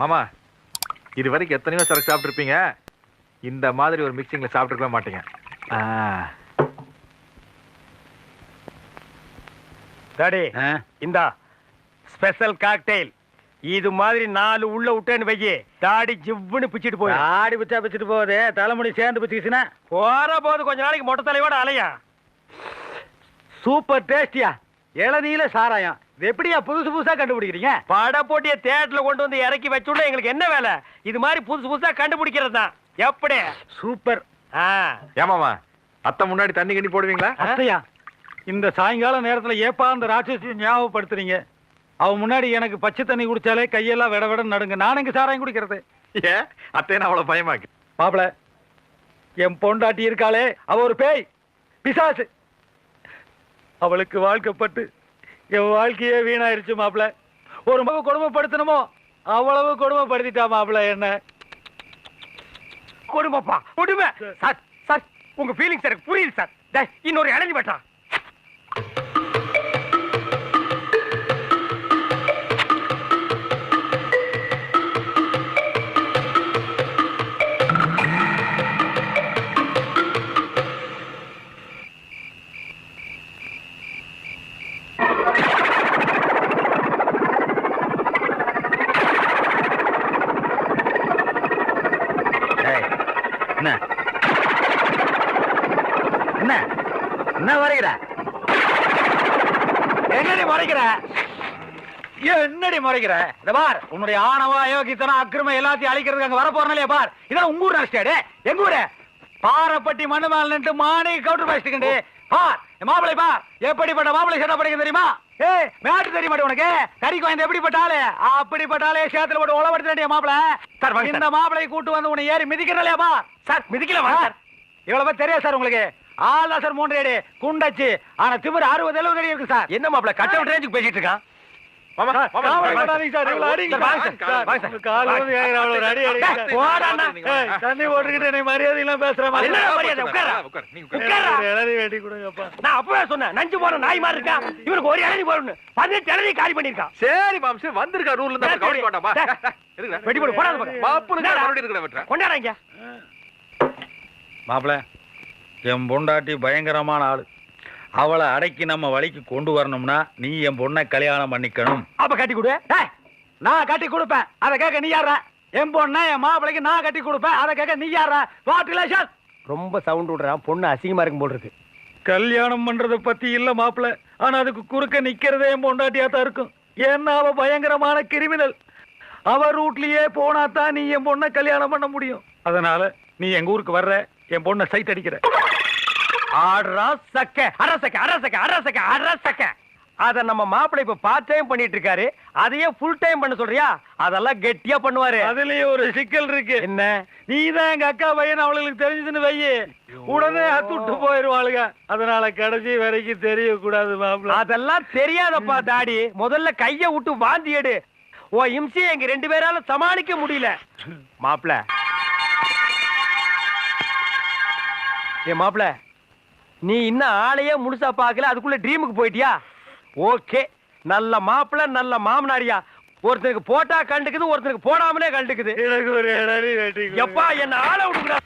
மாமா இது வரைக்கும் எத்தனையோ சரக்கு சாப்பிட்ருப்பீங்க இந்த மாதிரி ஒரு மிக்சிங்ல சாப்பிட்டுருக்கவே மாட்டீங்க. டாடி இந்தா ஸ்பெஷல் காக்டெயில் இது மாதிரி நாலு உள்ள விட்டேன்னு வையி தாடி ஜிவ்வுன்னு பிச்சிட்டு போய் ஆடி பிச்சா பிச்சுட்டு போகுது தலைமுடி சேர்ந்து பிச்சுக்கிச்சுன்னா. போற போது கொஞ்ச நாளைக்கு மொட்டை தலையோட அலையா? சூப்பர் டேஸ்டியா. இளநீல சாராயம். எப்படியா புதுசு புதுசா கண்டுபிடிக்கிறீங்க? பட போட்டிய தேட்டர்ல கொண்டு வந்து இறக்கி வச்சுள்ள எங்களுக்கு என்ன வேலை? இது மாதிரி புதுசு புதுசா கண்டுபிடிக்கிறது தான். எப்படி? சூப்பர். ஆ. ஏமாமா அத்தை முன்னாடி தண்ணி கண்ணி போடுவீங்களா? அத்தையா? இந்த சாயங்கால நேரத்துல ஏப்பா அந்த ராட்சசி ஞாபகப்படுத்துறீங்க? அவ முன்னாடி எனக்கு பச்சை தண்ணி குடிச்சாலே கையெல்லாம் விட விட நடுங்க. நான் எங்க சாராயம் குடிக்கிறது? ஏன் அத்தையை அவ்வளவு பயமாக்கு? மாப்பிள என் பொண்டாட்டி இருக்காளே அவ ஒரு பேய் பிசாசு. அவளுக்கு வாழ்க்கப்பட்டு என் வாழ்க்கையே வீணாயிருச்சு மாப்பிள. ஒரு மக கொடுமைப்படுத்தணுமோ அவ்வளவு கொடுமைப்படுத்திட்டா மாப்பிள என்ன? கொடுமைப்பா கொடுமை. சார். சார் உங்க ஃபீலிங்ஸ் எனக்கு புரியுது சார். டேய், இன்னொரு இணைஞ்சு பட்டா என்ன? என்ன? என்ன வரைகிற? என்னடி மறைக்கிற? என்னடி முறைக்கிற? இந்த பார் உன்னுடைய ஆணவ அயோக்கியத்தனம் அக்கிரமம் எல்லாத்தையும் அழிக்கிறதுக்கு அங்க வர போறனாலே பார்? இதெல்லாம் உங்க ஊர் நினைச்சிட்டாடே எங்க ஊரு? பாறைப்பட்டி மண்ணு மேல நின்று மானி கவுண்டர் பேசிட்டு பார் மாப்பிளை பார். எப்படிப்பட்ட மாப்பிளை சேட்டா படிக்க தெரியுமா? ஏய் மேட்டு தெரிய உனக்கு? கறிக்கு வாய்ந்த எப்படிப்பட்ட ஆளு அப்படிப்பட்ட ஆளே சேத்துல போட்டு உழவடுத்த மாப்பிளை? சார். இந்த மாப்பிளை கூட்டு வந்து உன்னை ஏறி மிதிக்கிறலையா பார் சார் மிதிக்கல வா சார். இவ்வளவு தெரியாது சார் உங்களுக்கு. ஆள் சார் மூன்று அடி குண்டச்சு. ஆனா திமிர் அறுபது எழுபது அடி இருக்கு சார். என்ன மாப்பிள கட் அவுட் ரேஞ்சுக்கு பேசிட்டு இருக்கான்? தண்ணி போட்டுக்கிட்டு என்னை மரியாதை எல்லாம் பேசுற மாதிரி என்னடா மரியாதை? உட்கார்றா. உட்காரு, நீங்க உட்காரு. உட்கார்றா. ஒரு இளநீ வெட்டி கொடுங்கப்பா. நான் அப்பவே சொன்னேன் நஞ்சு போற நாய் மாதிரி இருக்கான் இவனுக்கு ஒரு இளநீ போறணும் பதினெட்டு இளநீ காலி பண்ணிருக்கான் சரி மாம்சு வந்திருக்கா ரூல்ல இருந்து கவனிக்க வேண்டாமா. வெட்டி போடு, போடாத? மறுபடியும் இருக்கிற கொண்டாடுறாங்க என் பொண்டாட்டி பயங்கரமான ஆளு. அவளை அடக்கி நம்ம வழிக்கு கொண்டு வரணும்னா நீ என் பொண்ணை கல்யாணம் பண்ணிக்கணும். அப்ப கட்டி கொடு. நான் கட்டி கொடுப்பேன். அதை கேட்க நீ யார என் பொண்ணை என் மாப்பிளைக்கு நான் கட்டி கொடுப்பேன். அதை கேட்க நீ யார வாட் ரொம்ப சவுண்ட் விடுறான் பொண்ணு அசிங்கமா இருக்கும் போல் இருக்கு. கல்யாணம் பண்றத பத்தி இல்ல மாப்பிள ஆனா அதுக்கு குறுக்க நிக்கிறதே என் பொண்டாட்டியா தான் இருக்கும். ஏன்னா அவ பயங்கரமான கிரிமினல் அவ ரூட்லயே போனா தான் நீ என் பொண்ணை கல்யாணம் பண்ண முடியும். அதனால நீ எங்க ஊருக்கு வர்ற? என் பொண்ணை சைட் அடிக்கிற. ஆடுறா சக்க அரசக்க அரசக்க அரசக்க அரசக்க அத நம்ம மாப்பிள்ளை இப்ப பார்ட் டைம் பண்ணிட்டு இருக்காரு. அதையே ஃபுல் டைம் பண்ண சொல்றியா? அதெல்லாம் கெட்டியா பண்ணுவாரு. அதுலயே ஒரு சிக்கல் இருக்கு. என்ன? நீ தான் எங்க அக்கா பையன் அவளுக்கு தெரிஞ்சதுன்னு வையே. உடனே அத்துட்டு போயிருவாளுங்க அதனால கடைசி வரைக்கும் மாப்பிள அதெல்லாம் தெரியாதப்பா தாடி முதல்ல கைய விட்டு வாந்தி எடு. ஓ இம்சி எங்க ரெண்டு பேரால சமாளிக்க முடியல. மாப்பிள ஏ மாப்பிள நீ இன்னும் ஆளையே முழுசா பார்க்கல அதுக்குள்ள ட்ரீமுக்கு போயிட்டியா? ஓகே நல்ல மாப்பிள நல்ல மாமனாரியா. ஒருத்தருக்கு போட்டா கண்டுக்குது ஒருத்தருக்கு போடாமலே கண்டுக்குது. எனக்கு ஒரு. எப்பா என்ன ஆள விடுங்கடா